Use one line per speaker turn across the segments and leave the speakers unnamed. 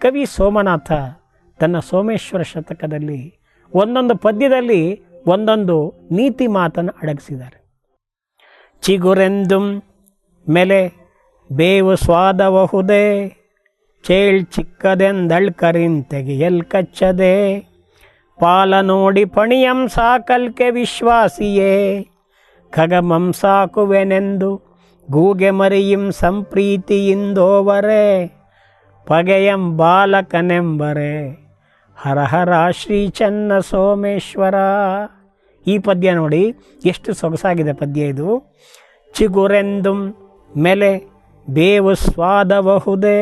ಕವಿ ಸೋಮನಾಥ ತನ್ನ ಸೋಮೇಶ್ವರ ಶತಕದಲ್ಲಿ ಒಂದೊಂದು ಪದ್ಯದಲ್ಲಿ ಒಂದೊಂದು ನೀತಿ ಮಾತನ್ನು ಅಡಗಿಸಿದ್ದಾರೆ. ಚಿಗುರೆಂದುಂ ಮೇಲೆ ಬೇವು ಸ್ವಾದಬಹುದೇ, ಚೇಳ್ ಚಿಕ್ಕದೆಂದಳ್ಕರಿನ್ ತೆಗೆಯಲ್ ಕಚ್ಚದೆ, ಪಾಲ ನೋಡಿ ಪಣಿಯಂ ಸಾಕಲ್ಕೆ ವಿಶ್ವಾಸಿಯೇ, ಖಗಮಂ ಸಾಕುವೆನೆಂದು ಗೂಗೆ ಮರಿಯಿಂ ಸಂಪ್ರೀತಿಯಿಂದೋವರೆ. ಪಗೆಯಂ ಬಾಲಕನೆಂಬರೆ. ಹರ ಹರ ಶ್ರೀ ಚನ್ನ ಸೋಮೇಶ್ವರ. ಈ ಪದ್ಯ ನೋಡಿ, ಎಷ್ಟು ಸೊಗಸಾಗಿದೆ ಪದ್ಯ ಇದು. ಚಿಗುರೆಂದು ಮೇಲೆ ಬೇವು ಸ್ವಾದಬಹುದೇ.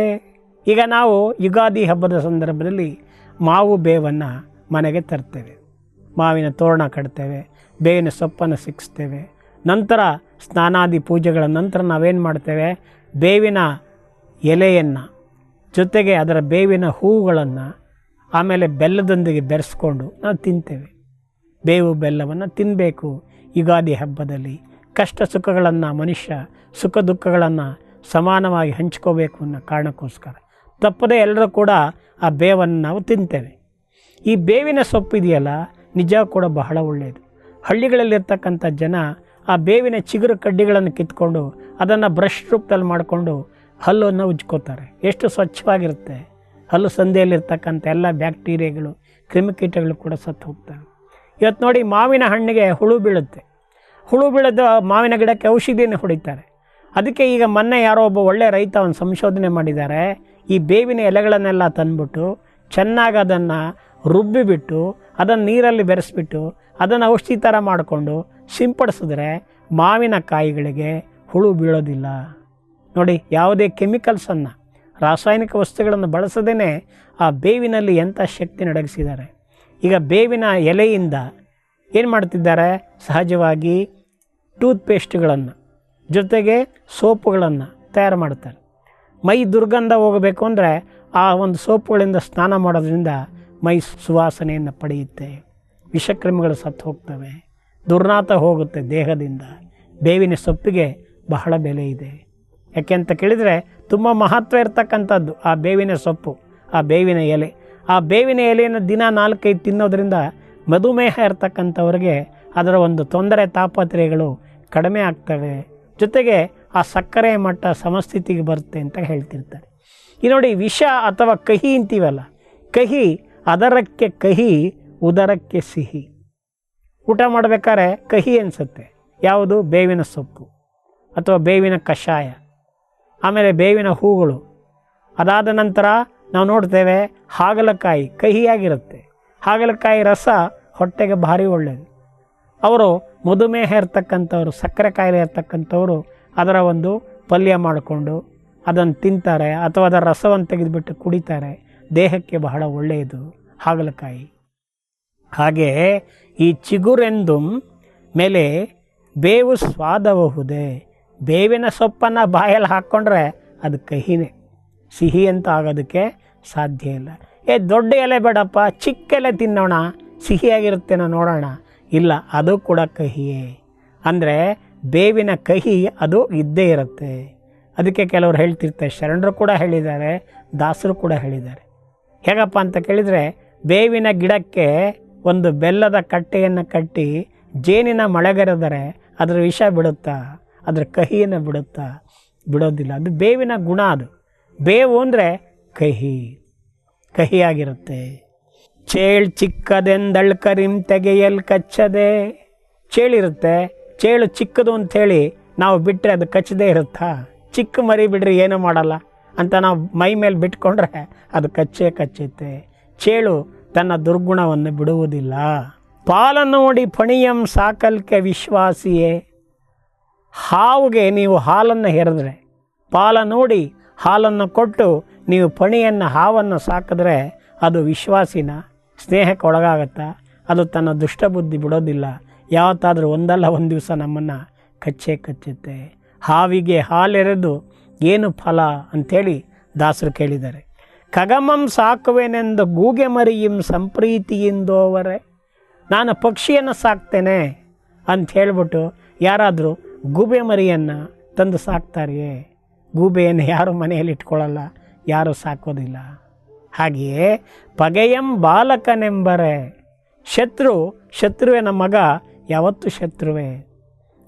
ಈಗ ನಾವು ಯುಗಾದಿ ಹಬ್ಬದ ಸಂದರ್ಭದಲ್ಲಿ ಮಾವು ಬೇವನ್ನು ಮನೆಗೆ ತರ್ತೇವೆ. ಮಾವಿನ ತೋರಣ ಕಟ್ತೇವೆ, ಬೇವಿನ ಸೊಪ್ಪನ್ನು ಸಿಕ್ಸ್ತೇವೆ. ನಂತರ ಸ್ನಾನಾದಿ ಪೂಜೆಗಳ ನಂತರ ನಾವೇನು ಮಾಡ್ತೇವೆ? ಬೇವಿನ ಎಲೆಯನ್ನು ಜೊತೆಗೆ ಅದರ ಬೇವಿನ ಹೂವುಗಳನ್ನು ಆಮೇಲೆ ಬೆಲ್ಲದೊಂದಿಗೆ ಬೆರೆಸ್ಕೊಂಡು ನಾವು ತಿಂತೇವೆ. ಬೇವು ಬೆಲ್ಲವನ್ನು ತಿನ್ನಬೇಕು ಯುಗಾದಿ ಹಬ್ಬದಲ್ಲಿ ಕಷ್ಟ ಸುಖಗಳನ್ನು ಮನುಷ್ಯ ಸುಖ ದುಃಖಗಳನ್ನು ಸಮಾನವಾಗಿ ಹಂಚ್ಕೋಬೇಕು ಅನ್ನೋ ಕಾರಣಕ್ಕೋಸ್ಕರ. ತಪ್ಪದೇ ಎಲ್ಲರೂ ಕೂಡ ಆ ಬೇವನ್ನು ನಾವು ತಿಂತೇವೆ. ಈ ಬೇವಿನ ಸೊಪ್ಪು ಇದೆಯಲ್ಲ, ನಿಜ ಕೂಡ ಬಹಳ ಒಳ್ಳೆಯದು. ಹಳ್ಳಿಗಳಲ್ಲಿರ್ತಕ್ಕಂಥ ಜನ ಆ ಬೇವಿನ ಚಿಗುರು ಕಡ್ಡಿಗಳನ್ನು ಕಿತ್ಕೊಂಡು ಅದನ್ನು ಬ್ರಷ್ ರೂಪದಲ್ಲಿ ಮಾಡಿಕೊಂಡು ಹಲ್ಲನ್ನು ಉಜ್ಕೋತಾರೆ. ಎಷ್ಟು ಸ್ವಚ್ಛವಾಗಿರುತ್ತೆ. ಹಲ್ಲು ಸಂದೆಯಲ್ಲಿರ್ತಕ್ಕಂಥ ಎಲ್ಲ ಬ್ಯಾಕ್ಟೀರಿಯಾಗಳು, ಕ್ರಿಮಿಕೀಟಗಳು ಕೂಡ ಸತ್ತು ಹೋಗ್ತವೆ. ಇವತ್ತು ನೋಡಿ ಮಾವಿನ ಹಣ್ಣಿಗೆ ಹುಳು ಬೀಳುತ್ತೆ. ಹುಳು ಬೀಳದ ಮಾವಿನ ಗಿಡಕ್ಕೆ ಔಷಧಿಯನ್ನು ಹೊಡಿತಾರೆ. ಅದಕ್ಕೆ ಈಗ ಮೊನ್ನೆ ಯಾರೋ ಒಬ್ಬ ಒಳ್ಳೆ ರೈತ ಒಂದು ಸಂಶೋಧನೆ ಮಾಡಿದ್ದಾರೆ. ಈ ಬೇವಿನ ಎಲೆಗಳನ್ನೆಲ್ಲ ತಂದುಬಿಟ್ಟು ಚೆನ್ನಾಗಿ ಅದನ್ನು ರುಬ್ಬಿಬಿಟ್ಟು, ಅದನ್ನು ನೀರಲ್ಲಿ ಬೆರೆಸಿಬಿಟ್ಟು, ಅದನ್ನು ಔಷಧಿ ಥರ ಮಾಡಿಕೊಂಡು ಸಿಂಪಡಿಸಿದ್ರೆ ಮಾವಿನ ಕಾಯಿಗಳಿಗೆ ಹುಳು ಬೀಳೋದಿಲ್ಲ. ನೋಡಿ, ಯಾವುದೇ ಕೆಮಿಕಲ್ಸನ್ನು, ರಾಸಾಯನಿಕ ವಸ್ತುಗಳನ್ನು ಬಳಸದೇ ಆ ಬೇವಿನಲ್ಲಿ ಎಂಥ ಶಕ್ತಿ ನಡಗಿಸಿದ್ದಾರೆ. ಈಗ ಬೇವಿನ ಎಲೆಯಿಂದ ಏನು ಮಾಡ್ತಿದ್ದಾರೆ? ಸಹಜವಾಗಿ ಟೂತ್ ಪೇಸ್ಟ್ಗಳನ್ನು ಜೊತೆಗೆ ಸೋಪುಗಳನ್ನು ತಯಾರು ಮಾಡ್ತಾರೆ. ಮೈ ದುರ್ಗಂಧ ಹೋಗಬೇಕು ಅಂದರೆ ಆ ಒಂದು ಸೋಪುಗಳಿಂದ ಸ್ನಾನ ಮಾಡೋದ್ರಿಂದ ಮೈ ಸುವಾಸನೆಯನ್ನು ಪಡೆಯುತ್ತೆ. ವಿಷಕ್ರಿಮಿಗಳು ಸತ್ತು ಹೋಗ್ತವೆ. ದುರ್ನಾತ ಹೋಗುತ್ತೆ ದೇಹದಿಂದ. ಬೇವಿನ ಸೊಪ್ಪಿಗೆ ಬಹಳ ಬೆಲೆ ಇದೆ. ಯಾಕೆ ಅಂತ ಕೇಳಿದರೆ ತುಂಬ ಮಹತ್ವ ಇರ್ತಕ್ಕಂಥದ್ದು, ಆ ಬೇವಿನ ಸೊಪ್ಪು, ಆ ಬೇವಿನ ಎಲೆ. ಆ ಬೇವಿನ ಎಲೆಯನ್ನು ದಿನ ನಾಲ್ಕೈದು ತಿನ್ನೋದ್ರಿಂದ ಮಧುಮೇಹ ಇರ್ತಕ್ಕಂಥವ್ರಿಗೆ ಅದರ ಒಂದು ತೊಂದರೆ ತಾಪತ್ರಯಗಳು ಕಡಿಮೆ ಆಗ್ತವೆ. ಜೊತೆಗೆ ಆ ಸಕ್ಕರೆ ಮಟ್ಟ ಸಮಸ್ಥಿತಿಗೆ ಬರುತ್ತೆ ಅಂತ ಹೇಳ್ತಿರ್ತಾರೆ. ಈ ನೋಡಿ ವಿಷ ಅಥವಾ ಕಹಿ ಅಂತೀವಲ್ಲ, ಕಹಿ ಅದರಕ್ಕೆ ಕಹಿ, ಉದರಕ್ಕೆ ಸಿಹಿ. ಊಟ ಮಾಡಬೇಕಾದ್ರೆ ಕಹಿ ಅನಿಸುತ್ತೆ. ಯಾವುದು? ಬೇವಿನ ಸೊಪ್ಪು ಅಥವಾ ಬೇವಿನ ಕಷಾಯ. ಆಮೇಲೆ ಬೇವಿನ ಹೂಗಳು. ಅದಾದ ನಂತರ ನಾವು ನೋಡ್ತೇವೆ ಹಾಗಲಕಾಯಿ ಕಹಿಯಾಗಿರುತ್ತೆ. ಹಾಗಲಕಾಯಿ ರಸ ಹೊಟ್ಟೆಗೆ ಭಾರಿ ಒಳ್ಳೆಯದು ಅವರು ಮಧುಮೇಹ ಇರ್ತಕ್ಕಂಥವ್ರು, ಸಕ್ಕರೆ ಕಾಯಿಲೆ ಇರ್ತಕ್ಕಂಥವ್ರು ಅದರ ಒಂದು ಪಲ್ಯ ಮಾಡಿಕೊಂಡು ಅದನ್ನು ತಿಂತಾರೆ ಅಥವಾ ಅದರ ರಸವನ್ನು ತೆಗೆದುಬಿಟ್ಟು ಕುಡಿತಾರೆ. ದೇಹಕ್ಕೆ ಬಹಳ ಒಳ್ಳೆಯದು ಹಾಗಲಕಾಯಿ. ಹಾಗೆ ಈ ಚಿಗುರೆಂದು ಮೇಲೆ ಬೇವು ಸ್ವಾದಬಹುದೇ? ಬೇವಿನ ಸೊಪ್ಪನ್ನು ಬಾಯಲ್ಲಿ ಹಾಕ್ಕೊಂಡ್ರೆ ಅದು ಕಹಿನೇ. ಸಿಹಿ ಅಂತ ಆಗೋದಕ್ಕೆ ಸಾಧ್ಯ ಇಲ್ಲ. ಏ, ದೊಡ್ಡ ಎಲೆ ಬೇಡಪ್ಪ, ಚಿಕ್ಕ ಎಲೆ ತಿನ್ನೋಣ, ಸಿಹಿಯಾಗಿರುತ್ತೇನೋ ನೋಡೋಣ. ಇಲ್ಲ, ಅದು ಕೂಡ ಕಹಿಯೇ. ಅಂದರೆ ಬೇವಿನ ಕಹಿ ಅದು ಇದ್ದೇ ಇರುತ್ತೆ. ಅದಕ್ಕೆ ಕೆಲವರು ಹೇಳ್ತಿರ್ತಾರೆ, ಶರಣರು ಕೂಡ ಹೇಳಿದ್ದಾರೆ, ದಾಸರು ಕೂಡ ಹೇಳಿದ್ದಾರೆ. ಹೇಗಪ್ಪ ಅಂತ ಕೇಳಿದರೆ, ಬೇವಿನ ಗಿಡಕ್ಕೆ ಒಂದು ಬೆಲ್ಲದ ಕಟ್ಟೆಯನ್ನು ಕಟ್ಟಿ ಜೇನಿನ ಮಳೆಗರೆದರೆ ಅದರ ವಿಷ ಬಿಡುತ್ತಾ? ಅದರ ಕಹಿಯನ್ನು ಬಿಡುತ್ತಾ, ಬಿಡೋದಿಲ್ಲ. ಅದು ಬೇವಿನ ಗುಣ ಅದು. ಬೇವು ಅಂದರೆ ಕಹಿ. ಕಹಿಯಾಗಿರುತ್ತೆ. ಚೇಳ್ ಚಿಕ್ಕದೆಂದಳ್ಕರಿಂ ತೆಗೆಯಲ್ ಕಚ್ಚದೆ. ಚೇಳಿರುತ್ತೆ. ಚೇಳು ಚಿಕ್ಕದು ಅಂಥೇಳಿ ನಾವು ಬಿಟ್ಟರೆ ಅದು ಕಚ್ಚದೇ ಇರುತ್ತಾ? ಚಿಕ್ಕ ಮರಿ ಬಿಡ್ರಿ, ಏನೂ ಮಾಡಲ್ಲ? ಅಂತ ನಾವು ಮೈ ಮೇಲೆ ಬಿಟ್ಕೊಂಡ್ರೆ ಅದು ಕಚ್ಚೇ ಕಚ್ಚುತ್ತೆ. ಚೇಳು ತನ್ನ ದುರ್ಗುಣವನ್ನು ಬಿಡುವುದಿಲ್ಲ. ಪಾಲ ನೋಡಿ ಪಣಿಯಂ ಸಾಕಲ್ಕೆ ವಿಶ್ವಾಸಿಯೇ. ಹಾವುಗೆ ನೀವು ಹಾಲನ್ನು ಹೆರೆದ್ರೆ, ಪಾಲ ನೋಡಿ ಹಾಲನ್ನು ಕೊಟ್ಟು ನೀವು ಪಣಿಯನ್ನು, ಹಾವನ್ನು ಸಾಕಿದ್ರೆ ಅದು ವಿಶ್ವಾಸಿನ ಸ್ನೇಹಕ್ಕೆ ಒಳಗಾಗತ್ತಾ? ಅದು ತನ್ನ ದುಷ್ಟಬುದ್ಧಿ ಬಿಡೋದಿಲ್ಲ. ಯಾವತ್ತಾದರೂ ಒಂದಲ್ಲ, ಒಂದು ದಿವಸ ನಮ್ಮನ್ನು ಕಚ್ಚೆ ಕಚ್ಚುತ್ತೆ. ಹಾವಿಗೆ ಹಾಲೆರೆದು ಏನು ಫಲ ಅಂಥೇಳಿ ದಾಸರು ಕೇಳಿದ್ದಾರೆ. ಕಗಮಂ ಸಾಕುವೆನೆಂದು ಗೂಗೆ ಮರಿಯಂ ಸಂಪ್ರೀತಿಯಿಂದೋವರೆ, ನಾನು ಪಕ್ಷಿಯನ್ನು ಸಾಕ್ತೇನೆ ಅಂತ ಹೇಳ್ಬಿಟ್ಟು ಯಾರಾದರೂ ಗೂಬೆ ಮರಿಯನ್ನು ತಂದು ಸಾಕ್ತಾರೆಯೇ? ಗೂಬೆಯನ್ನು ಯಾರು ಮನೆಯಲ್ಲಿ ಇಟ್ಕೊಳ್ಳಲ್ಲ, ಯಾರು ಸಾಕೋದಿಲ್ಲ. ಹಾಗೆಯೇ ಪಗೆಯಂ ಬಾಲಕನೆಂಬರೆ. ಶತ್ರು ಶತ್ರುವಿನ ಮಗ ಯಾವತ್ತೂ ಶತ್ರುವೇ.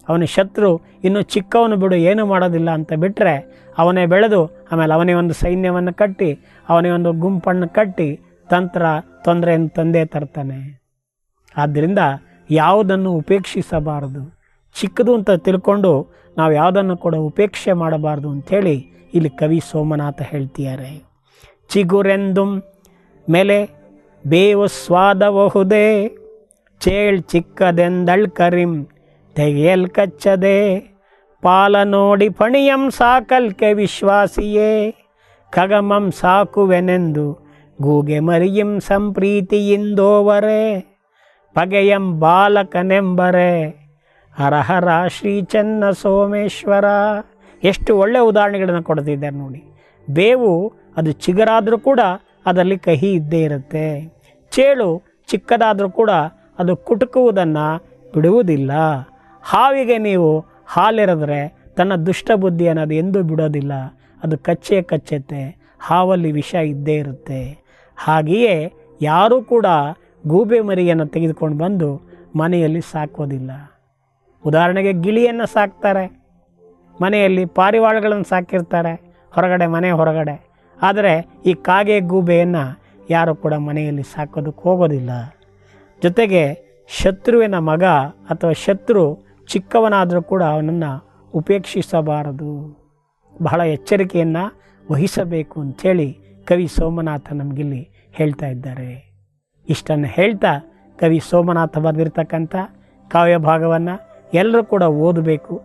ಅವನ ಶತ್ರು, ಇನ್ನು ಚಿಕ್ಕವನು ಬಿಡು, ಏನೂ ಮಾಡೋದಿಲ್ಲ ಅಂತ ಬಿಟ್ಟರೆ ಅವನೇ ಬೆಳೆದು, ಆಮೇಲೆ ಅವನೇ ಒಂದು ಸೈನ್ಯವನ್ನು ಕಟ್ಟಿ, ಅವನೇ ಒಂದು ಗುಂಪನ್ನು ಕಟ್ಟಿ ತಂತ್ರ ತೊಂದರೆಯನ್ನು ತಂದೇ ತರ್ತಾನೆ. ಆದ್ದರಿಂದ ಯಾವುದನ್ನು ಉಪೇಕ್ಷಿಸಬಾರದು. ಚಿಕ್ಕದು ಅಂತ ತಿಳ್ಕೊಂಡು ನಾವು ಯಾವುದನ್ನು ಕೂಡ ಉಪೇಕ್ಷೆ ಮಾಡಬಾರ್ದು ಅಂಥೇಳಿ ಇಲ್ಲಿ ಕವಿ ಸೋಮನಾಥ ಹೇಳ್ತಿದ್ದಾರೆ. ಚಿಗುರೆಂದುಂ ಮೇಲೆ ಬೇವು ಸ್ವಾದಬಹುದೇ, ಚೇಳ್ ಚಿಕ್ಕದೆಂದಳ್ ಕರಿಂ ತೆಗೆಯಲ್ ಕಚ್ಚದೆ, ಪಾಲ ನೋಡಿ ಪಣಿಯಂ ಸಾಕಲ್ಕೆ ವಿಶ್ವಾಸಿಯೇ, ಖಗಮಂ ಸಾಕುವೆನೆಂದು ಗೂಗೆ ಮರಿಯಂ ಸಂಪ್ರೀತಿಯಿಂದೋವರೆ, ಪಗೆಯಂ ಬಾಲಕನೆಂಬರೆ ಹರಹರ ಶ್ರೀ ಚೆನ್ನ ಸೋಮೇಶ್ವರ. ಎಷ್ಟು ಒಳ್ಳೆಯ ಉದಾಹರಣೆಗಳನ್ನು ಕೊಡ್ತಿದ್ದಾರೆ ನೋಡಿ. ಬೇವು ಅದು ಚಿಗರಾದರೂ ಕೂಡ ಅದರಲ್ಲಿ ಕಹಿ ಇದ್ದೇ ಇರುತ್ತೆ. ಚೇಳು ಚಿಕ್ಕದಾದರೂ ಕೂಡ ಅದು ಕುಟುಕುವುದನ್ನು ಬಿಡುವುದಿಲ್ಲ. ಹಾವಿಗೆ ನೀವು ಹಾಲಿರಿದ್ರೆ ತನ್ನ ದುಷ್ಟ ಬುದ್ಧಿಯನ್ನು ಅದು ಎಂದೂ ಬಿಡೋದಿಲ್ಲ. ಅದು ಕಚ್ಚೇ ಕಚ್ಚತ್ತೆ, ಹಾವಲ್ಲಿ ವಿಷ ಇದ್ದೇ ಇರುತ್ತೆ. ಹಾಗೆಯೇ ಯಾರೂ ಕೂಡ ಗೂಬೆ ಮರಿಯನ್ನು ತೆಗೆದುಕೊಂಡು ಬಂದು ಮನೆಯಲ್ಲಿ ಸಾಕೋದಿಲ್ಲ. ಉದಾಹರಣೆಗೆ ಗಿಳಿಯನ್ನು ಸಾಕ್ತಾರೆ. ಮನೆಯಲ್ಲಿ ಪಾರಿವಾಳಗಳನ್ನು ಸಾಕಿರ್ತಾರೆ. ಹೊರಗಡೆ, ಮನೆ ಹೊರಗಡೆ. ಆದರೆ ಈ ಕಾಗೆ ಗೂಬೆಯನ್ನು ಯಾರು ಕೂಡ ಮನೆಯಲ್ಲಿ ಸಾಕೋದಕ್ಕೆ ಹೋಗೋದಿಲ್ಲ. ಜೊತೆಗೆ ಶತ್ರುವಿನ ಮಗ ಅಥವಾ ಶತ್ರು ಚಿಕ್ಕವನಾದರೂ ಕೂಡ ಅವನನ್ನು ಉಪೇಕ್ಷಿಸಬಾರದು. ಬಹಳ ಎಚ್ಚರಿಕೆಯನ್ನು ವಹಿಸಬೇಕು ಅಂಥೇಳಿ ಕವಿ ಸೋಮನಾಥ ನಮಗಿಲ್ಲಿ ಹೇಳ್ತಾ ಇದ್ದಾರೆ. ಇಷ್ಟನ್ನು ಹೇಳ್ತಾ ಕವಿ ಸೋಮನಾಥ ಬರೆದಿರ್ತಕ್ಕಂಥ ಕಾವ್ಯ ಭಾಗವನ್ನು ಎಲ್ಲರೂ ಕೂಡ ಓದಬೇಕು.